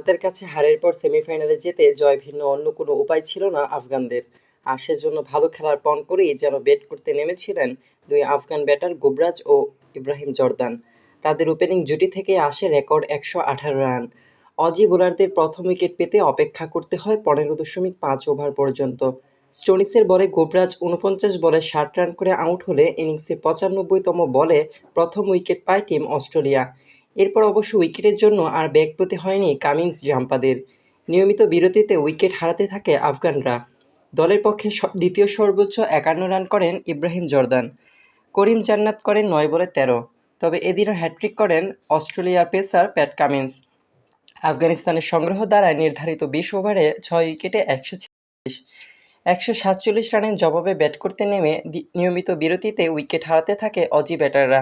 ভারতের কাছে হারের পর সেমিফাইনালে যেতে জয় ভিন্ন অন্য কোনো উপায় ছিল না আফগানদের। আর সেজন্য ভালো খেলার পণ করেই যেন ব্যাট করতে নেমেছিলেন দুই আফগান ব্যাটার গুবরাজ ও ইব্রাহিম জর্দান। তাদের ওপেনিং জুটি থেকে আসে রেকর্ড একশো আঠারো রান। অজি বোলারদের প্রথম উইকেট পেতে অপেক্ষা করতে হয় পনেরো দশমিক পাঁচ ওভার পর্যন্ত। স্টোনিসের বলে গোবরাজ উনপঞ্চাশ বলে ষাট রান করে আউট হলে ইনিংসে পঁচানব্বইতম বলে প্রথম উইকেট পায় টিম অস্ট্রেলিয়া। এরপর অবশ্য উইকেটের জন্য আর ব্যাগ পেতে হয়নি কামিন্স জাম্পাদের। নিয়মিত বিরতিতে উইকেট হারাতে থাকে আফগানরা। দলের পক্ষে দ্বিতীয় সর্বোচ্চ একান্ন রান করেন ইব্রাহিম জর্দান। করিম জান্নাত করেন নয় বলে তেরো। তবে এদিনও হ্যাট্রিক করেন অস্ট্রেলিয়ার পেসার প্যাট কামিন্স। আফগানিস্তানের সংগ্রহ দ্বারা নির্ধারিত বিশ ওভারে ছয় উইকেটে একশো ছেচল্লিশ একশো সাতচল্লিশ রানের জবাবে ব্যাট করতে নেমে নিয়মিত বিরতিতে উইকেট হারাতে থাকে অজি ব্যাটাররা।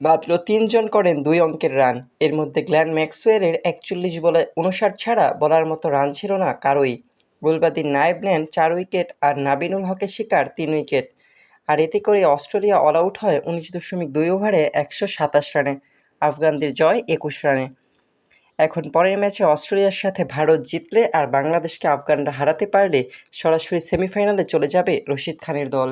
মাত্র তিনজন করেন দুই অঙ্কের রান। এর মধ্যে গ্ল্যান ম্যাক্সওয়েলের একচল্লিশ বলে উনষাট ছাড়া বলার মতো রান ছিল না কারোই। গুলবাদির নায়েব নেন চার উইকেট আর নাবিনুল হকের শিকার তিন উইকেট। আর এতে করে অস্ট্রেলিয়া অল আউট হয় উনিশ দশমিক দুই ওভারে একশো সাতাশ রানে। আফগানদের জয় একুশ রানে। এখন পরের ম্যাচে অস্ট্রেলিয়ার সাথে ভারত জিতলে আর বাংলাদেশকে আফগানরা হারাতে পারলে সরাসরি সেমিফাইনালে চলে যাবে রশিদ খানের দল।